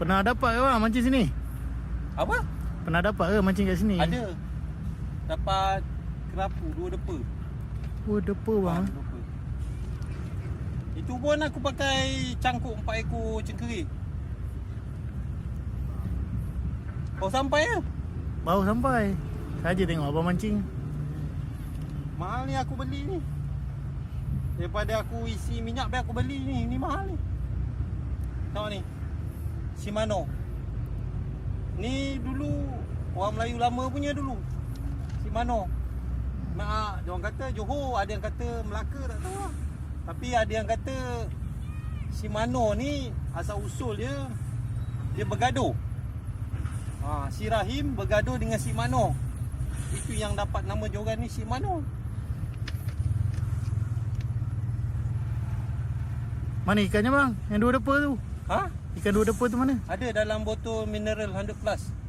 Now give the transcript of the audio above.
Pernah dapat ke bang mancing sini? Apa? Pernah dapat ke mancing kat sini? Ada. Dapat kerapu dua depa. Oh depa bang. Dua depa. Itu pun aku pakai cangkuk empat ekor cengkeri. Kau sampai ke? Baru sampai. Saja tengok abang mancing. Mahal ni aku beli ni. Daripada aku isi minyak biar aku beli ni. Ni mahal ni. Tengok ni. Shimano. Ni dulu orang Melayu lama punya dulu. Shimano. Nak dia orang kata Johor, ada yang kata Melaka tak tahu lah. Tapi ada yang kata Shimano ni asal usul dia dia bergaduh. Ha, si Rahim bergaduh dengan si Mano. Itu yang dapat nama joran ni si Mano. Mana ikannya bang? Yang dua depa tu. Ha? Ikan dua depa tu mana? Ada dalam botol mineral 100 plus.